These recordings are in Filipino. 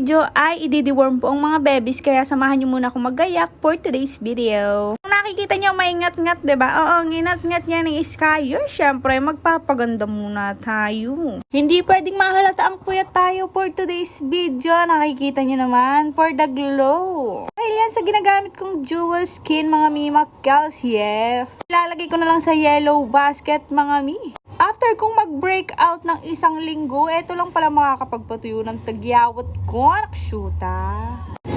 video ay idideworm po ang mga babies kaya samahan nyo muna akong magayak for today's video. Kung nakikita nyo maingat-ngat, ba? Oo, ang ingat-ngat niya ng Skyer. Syempre, magpapaganda muna tayo. Hindi pwedeng mahalata ang puyat tayo for today's video. Nakikita nyo naman, for the glow. Dahil yan sa ginagamit kong jewel skin, mga mi Macals, yes. Ilalagay ko na lang sa yellow basket, mga mi. After kong mag-break out ng isang linggo, eto lang pala makakapagpatuyo ng tagyawat ko, anak shoota.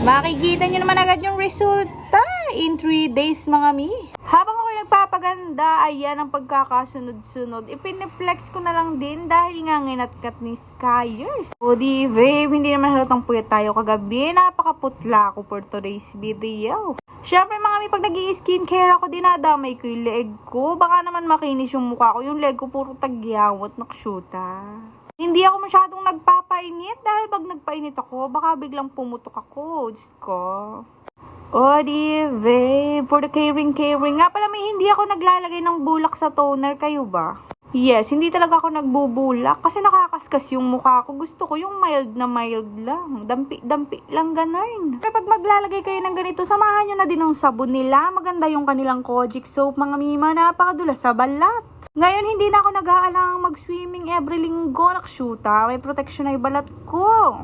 Makikita nyo naman agad yung resulta in 3 days mga mi. Habang ako nagpapaganda, ayan ang pagkakasunod-sunod. Ipiniplex ko na lang din dahil nga nginatkat ni Skyers. O di babe, hindi naman halatang puyat tayo kagabi. Napakaputla ako for today's video. Siyempre mga mi, pag nag skincare ako, dinadamay ko yung leeg ko. Baka naman makinis yung mukha ko. Yung leg ko puro tagyawat, naksyuta. Hindi ako masyadong nagpapainit dahil pag nagpainit ako, baka biglang pumutok ako. Diyos ko. O di, babe. For the caring, caring. Nga pala, may hindi ako naglalagay ng bulak sa toner. Kayo ba? Yes, hindi talaga ako nagbubulak kasi nakakaskas yung mukha ko. Gusto ko yung mild na mild lang. Dampi-dampi lang ganun. Pero pag maglalagay kayo ng ganito, samahan nyo na din ng sabon nila. Maganda yung kanilang Kojic soap, mga mima. Napakadulas sa balat. Ngayon, hindi na ako nag-aalang mag-swimming every linggo. Nakshuta, may protection na yung balat ko.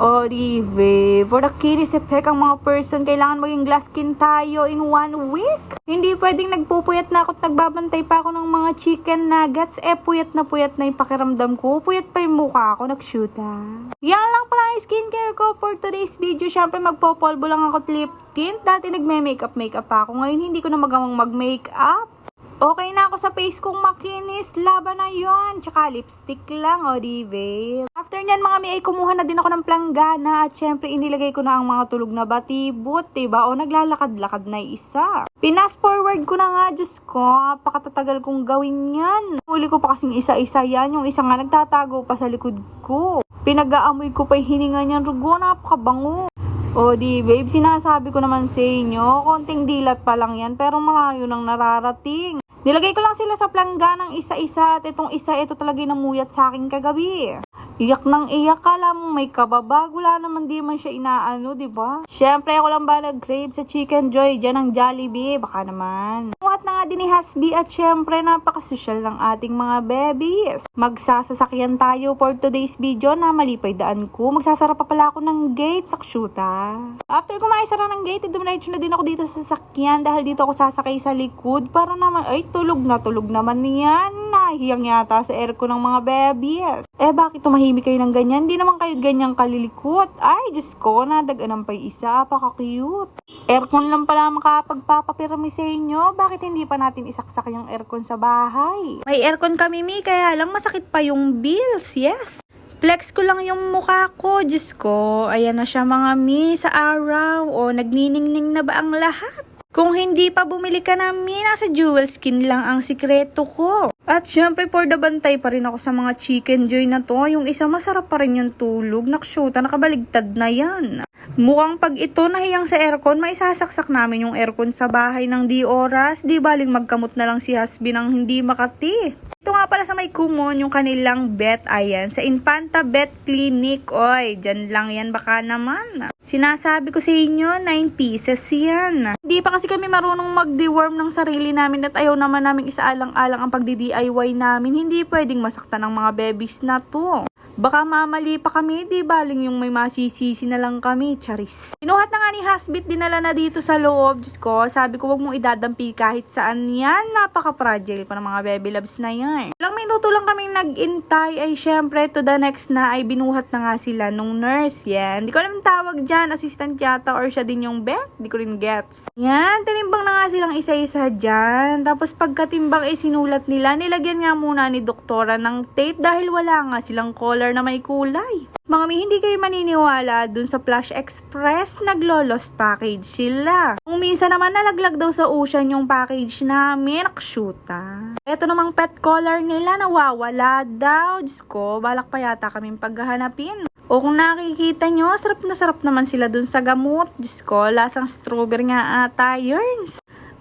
Olive, for the kinis effect ang mga person, kailangan maging glass skin tayo in one week. Hindi pwedeng nagpupuyat na ako at nagbabantay pa ako ng mga chicken nuggets. Eh, puyat na puyat na yung pakiramdam ko. Puyat pa yung mukha ko, nagshoota. Yan lang pala ang skincare ko for today's video. Siyempre, magpopolvo lang ako at lip tint. Dati nagme-makeup-makeup pa ako. Ngayon, hindi ko na magawang mag-makeup. Okay na ako sa face kong makinis. Laban na yon Tsaka lipstick lang, o di babe. After nyan mga mi ay kumuha na din ako ng planggana. At syempre inilagay ko na ang mga tulog na batibot, diba? O naglalakad-lakad na isa. Pinas forward ko na nga, Diyos ko. Pakatatagal kong gawin yan. Huli ko pa kasing isa-isa yan. Yung isa nga nagtatago pa sa likod ko. Pinag-aamoy ko pa yung hininga niyan. Rugo, napakabango. O di babe, sinasabi ko naman sa inyo, konting dilat pa lang yan, pero malayo nang nararating. Nilagay ko lang sila sa plangganang isa-isa at itong isa, ito talaga namuyat sa akin kagabi. Iyak nang iyak ka lang, may kababag, wala naman di man siya inaano, di ba? Siyempre, ako lang ba nag-crave sa Chicken Joy, dyan ang Jollibee, baka naman. Buhat na nga din ni Hasbi at syempre, napakasosyal ng ating mga babies. Magsasasakyan tayo for today's video na malipay daan ko. Magsasara pa pala ako ng gate, takshuta. After ko maisara ng gate, dumiretso na din ako dito sa sasakyan dahil dito ako sasakay sa likod para naman, ay tulog na tulog naman niyan. Nahiyang yata sa aircon ng mga babies. Eh bakit tumahimik kayo ng ganyan? Hindi naman kayo ganyang kalilikot. Ay, Diyos ko, nadaganan pa isa. Apaka-cute. Aircon lang pala makapagpapapirami sa inyo. Bakit hindi pa natin isaksak yung aircon sa bahay? May aircon kami, Mi, kaya lang masakit pa yung bills. Yes. Flex ko lang yung mukha ko, Diyos ko. Ayan na siya mga mi sa araw. O, nagniningning na ba ang lahat? Kung hindi pa bumili ka namin, nasa jewel skin lang ang sikreto ko. At syempre, for the bantay pa rin ako sa mga chicken joy na to. Yung isa, masarap pa rin yung tulog. Nakshuta, nakabaligtad na yan. Mukhang pag ito nahiyang sa aircon, maisasaksak namin yung aircon sa bahay ng di oras. Di baling magkamot na lang si Hasbi ng hindi makati. Ito nga pala sa may kumon, yung kanilang bet, ayan, sa Infanta Bet Clinic. Oy, dyan lang yan baka naman. Sinasabi ko sa inyo, 9 pieces yan. Hindi pa kasi kami marunong mag-deworm ng sarili namin at ayaw naman namin isaalang-alang ang pagdi-DIY namin. Hindi pwedeng masaktan ng mga babies na to. Baka mamali pa kami, di baling yung may masisisi na lang kami, charis. Inuhat na nga ni Hasbit, dinala na dito sa loob. Diyos ko, sabi ko wag mong idadampi kahit saan yan. Napaka-fragile pa ng mga baby loves na yan. Lang minuto lang kaming nag-intay ay syempre to the next na ay binuhat na nga sila nung nurse. Yan, di ko alam tawag dyan, assistant yata or siya din yung vet. Di ko rin gets. Yan, tinimbang na nga silang isa-isa dyan. Tapos pagkatimbang ay sinulat nila, nilagyan nga muna ni doktora ng tape dahil wala nga silang collar na may kulay. Mga mi, hindi kayo maniniwala dun sa Flash Express, naglo-lost package sila. Kung minsan naman nalaglag daw sa ocean yung package namin, nakshuta. Ito namang pet collar nila, nawawala daw. Diyos ko, balak pa yata kaming paghahanapin. O kung nakikita nyo, sarap na sarap naman sila dun sa gamot. Diyos ko, lasang strawberry nga ata, yerns.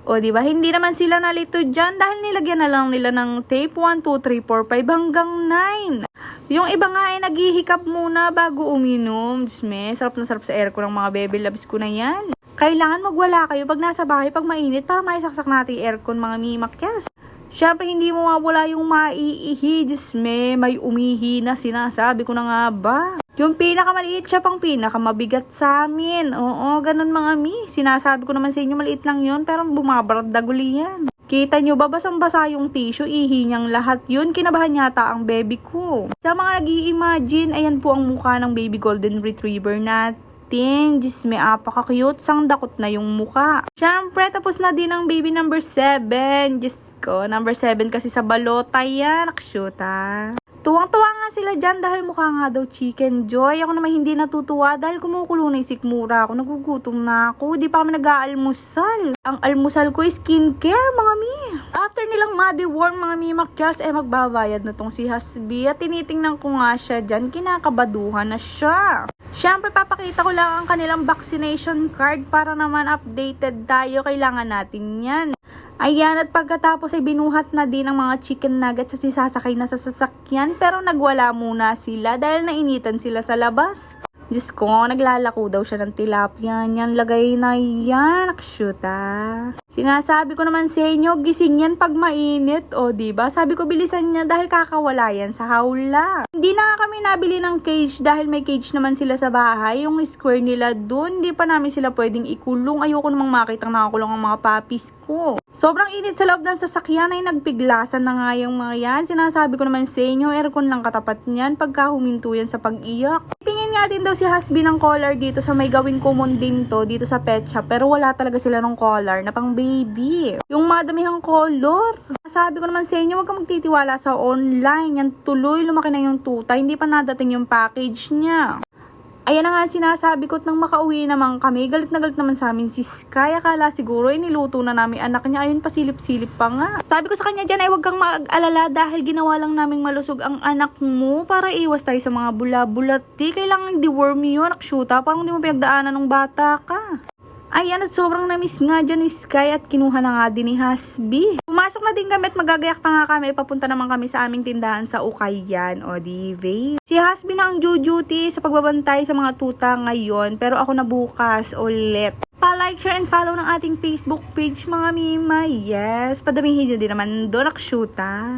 O, di ba? Hindi naman sila nalito dyan dahil nilagyan na lang nila ng tape 1, 2, 3, 4, 5 hanggang 9. Yung iba nga ay naghihikap muna bago uminom. Diyos me, sarap na sarap sa aircon ng mga baby loves ko na yan. Kailangan magwala kayo pag nasa bahay, pag mainit, para maisaksak natin yung aircon mga mimakyas. Siyempre, hindi mo mawala yung maiihi. Diyos me, may umihi na sinasabi ko na nga ba. Yung pinakamaliit siya pang pinakamabigat sa amin. Oo, ganun mga mi. Sinasabi ko naman sa inyo, maliit lang yun, pero bumabarad daguli yan. Kita nyo ba, basang-basa yung tissue, ihi niyang lahat yun. Kinabahan yata ang baby ko. Sa mga nag imagine ayan po ang mukha ng baby golden retriever natin. Diyos, may apaka-cute. Sang dakot na yung mukha. Siyempre, tapos na din ang baby number 7. Diyos ko, number 7 kasi sa balota yan. Nakshuta. Tuwang-tuwa nga sila dyan dahil mukha nga daw chicken joy. Ako naman hindi natutuwa dahil kumukulo na sikmura ako. Nagugutom na ako. Di pa kami nag-aalmusal. Ang almusal ko is skincare, mga mi. After nilang madi-warm mga mi makyals, eh magbabayad na tong si Hasbi. At tinitingnan ko nga siya dyan. Kinakabaduhan na siya. Siyempre, papakita ko lang ang kanilang vaccination card para naman updated tayo. Kailangan natin yan. Ayan, at pagkatapos ay binuhat na din ang mga chicken nuggets sa sisasakay na sa sasakyan pero nagwala muna sila dahil nainitan sila sa labas. Diyos ko, naglalako daw siya ng tilapia. Yan, lagay na yan. Akshuta. Sinasabi ko naman sa inyo, gising yan pag mainit. O, ba? Sabi ko, bilisan niya dahil kakawala yan sa hawla. Hindi na kami nabili ng cage dahil may cage naman sila sa bahay. Yung square nila dun, di pa namin sila pwedeng ikulong. Ayoko namang makita nakakulong ang mga puppies ko. Sobrang init sa loob ng sasakyan ay nagpiglasan na nga yung mga yan. Sinasabi ko naman sa inyo, aircon lang katapat niyan pagka huminto yan sa pag-iyak. Tingin nga din daw si Hasbi ng collar dito sa may gawing common din to dito sa pet shop. Pero wala talaga sila ng collar na pang baby. Yung madamihang color. Sabi ko naman sa inyo, huwag kang magtitiwala sa online. Yan tuloy, lumaki na yung tuta. Hindi pa nadating yung package niya. Ayan na nga sinasabi ko nang makauwi naman kami. Galit na galit naman sa amin si Sky. Akala siguro ay niluto na namin anak niya. Ayun pa silip-silip pa nga. Sabi ko sa kanya dyan ay huwag kang mag-alala dahil ginawa lang naming malusog ang anak mo para iwas tayo sa mga bula-bulati. Kailangan di-worm yun. Akshuta, parang hindi mo pinagdaanan ng bata ka. Ayan, at sobrang namiss nga dyan ni Sky at kinuha na nga din ni Hasbi. Pumasok na din kami at magagayak pa nga kami. Papunta naman kami sa aming tindahan sa Ukayan o di babe. Si Hasbi na ang duty sa pagbabantay sa mga tuta ngayon pero ako na bukas ulit. Pa-like, share, and follow ng ating Facebook page mga mima. Yes, padamihin nyo din naman doon, akshuta.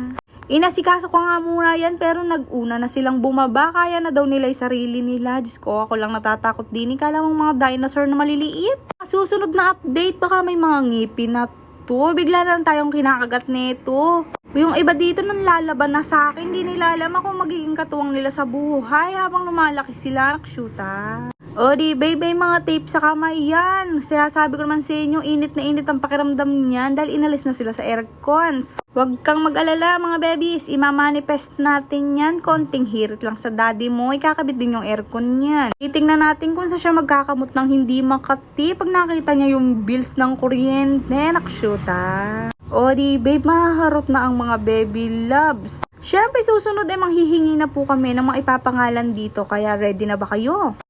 Inasikaso ko nga muna yan pero nag-una na silang bumaba. Kaya na daw nila yung sarili nila. Diyos ko, ako lang natatakot din. Kala mong mga dinosaur na maliliit. Susunod na update, baka may mga ngipin na to. Bigla na lang tayong kinakagat nito. Yung iba dito nang lalaban na sa akin, hindi nila alam ako magiging katuwang nila sa buhay habang lumalaki sila. Nakshuta. O di, baby, mga tape sa kamay yan. Kaya sabi ko naman sa inyo, init na init ang pakiramdam niyan dahil inalis na sila sa aircons. Huwag kang mag-alala mga babies, imamanifest natin yan. Konting hirit lang sa daddy mo, ikakabit din yung aircon niyan. Titingnan natin kung sa siya magkakamot ng hindi makati pag nakita niya yung bills ng kuryente. Nakshuta. O di, babe, mahaharot na ang mga baby loves. Siyempre, susunod ay manghihingi na po kami ng mga ipapangalan dito, kaya ready na ba kayo?